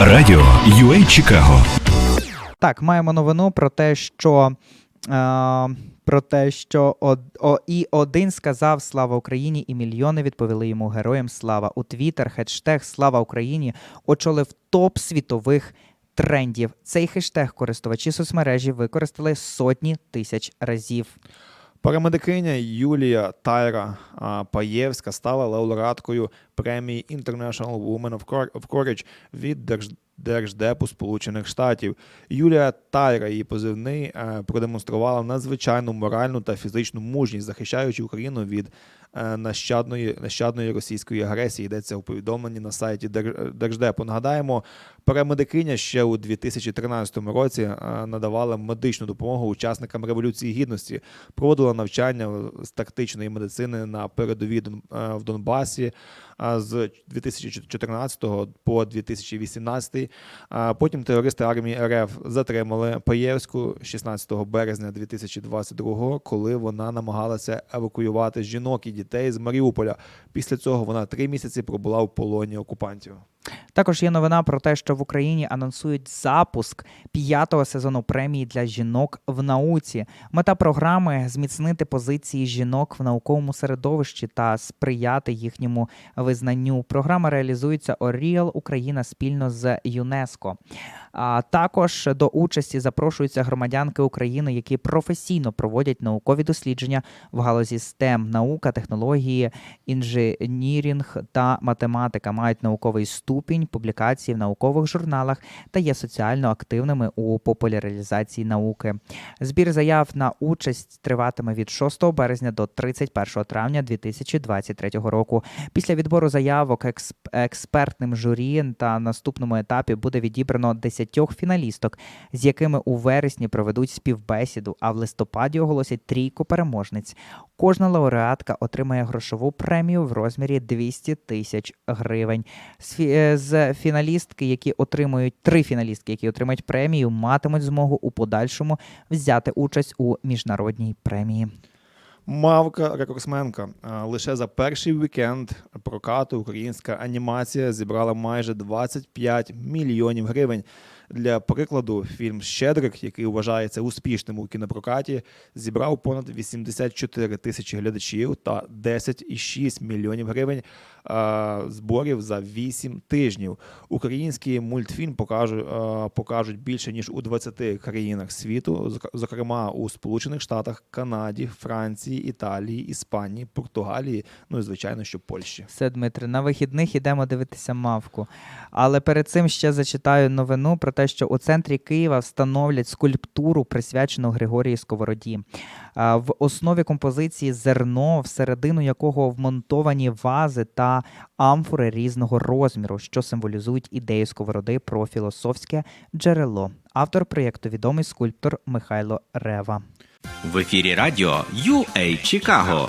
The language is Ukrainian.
Радіо UA Чикаго. Так, маємо новину про те, що. Е, про те, що од, о, і один сказав Слава Україні, і мільйони відповіли йому героям слава. У Твіттер хештег Слава Україні очолив топ світових трендів. Цей хештег користувачі соцмережі використали сотні тисяч разів. Парамедикиня Юлія Тайра Паєвська стала лауреаткою премії International Women of Cour- of Courage від Держ... Держдепу Сполучених Штатів. Юлія Тайра, її позивний, е, продемонструвала надзвичайну моральну та фізичну мужність, захищаючи Україну від нащадної, нащадної російської агресії. Йдеться у повідомленні на сайті Держдепу. Нагадаємо, парамедикиня ще у 2013 році е, надавала медичну допомогу учасникам Революції Гідності, проводила навчання з тактичної медицини на передовій е, в Донбасі з 2014 по 2018. А Потім терористи армії РФ затримали Паєвську 16 березня 2022 коли вона намагалася евакуювати жінок і дітей з Маріуполя. Після цього вона три місяці пробула в полоні окупантів. Також є новина про те, що в Україні анонсують запуск п'ятого сезону премії для жінок в науці. Мета програми зміцнити позиції жінок в науковому середовищі та сприяти їхньому визнанню. Програма реалізується Оріал Україна спільно з ЮНЕСКО. А також до участі запрошуються громадянки України, які професійно проводять наукові дослідження в галузі STEM, наука, технології, інженірінг та математика, мають науковий ступінь, публікації в наукових журналах та є соціально активними у популяризації науки. Збір заяв на участь триватиме від 6 березня до 31 травня 2023 року. Після відбору заявок експ- експертним журі та наступному етапі буде відібрано 10 фіналісток, з якими у вересні проведуть співбесіду, а в листопаді оголосять трійку переможниць. Кожна лауреатка отримає грошову премію в розмірі 200 тисяч гривень. З, фі- з фіналістки, які отримують три фіналістки, які отримають премію, матимуть змогу у подальшому взяти участь у міжнародній премії. Мавка рекордсменка. Лише за перший вікенд прокату українська анімація зібрала майже 25 мільйонів гривень. Для прикладу, фільм Щедрик, який вважається успішним у кінопрокаті, зібрав понад 84 тисячі глядачів та 10,6 мільйонів гривень а, зборів за 8 тижнів. Український мультфільм покажуть, а, покажуть більше ніж у 20 країнах світу, зок- зокрема у Сполучених Штатах, Канаді, Франції, Італії, Іспанії, Португалії, ну і звичайно, що Польщі. Все, Дмитре, на вихідних ідемо дивитися мавку. Але перед цим ще зачитаю новину про те, що у центрі Києва встановлять скульптуру, присвячену Григорії Сковороді. В основі композиції зерно, всередину якого вмонтовані вази та амфори різного розміру, що символізують ідею сковороди про філософське джерело. Автор проєкту відомий скульптор Михайло Рева. В ефірі радіо UA Чикаго.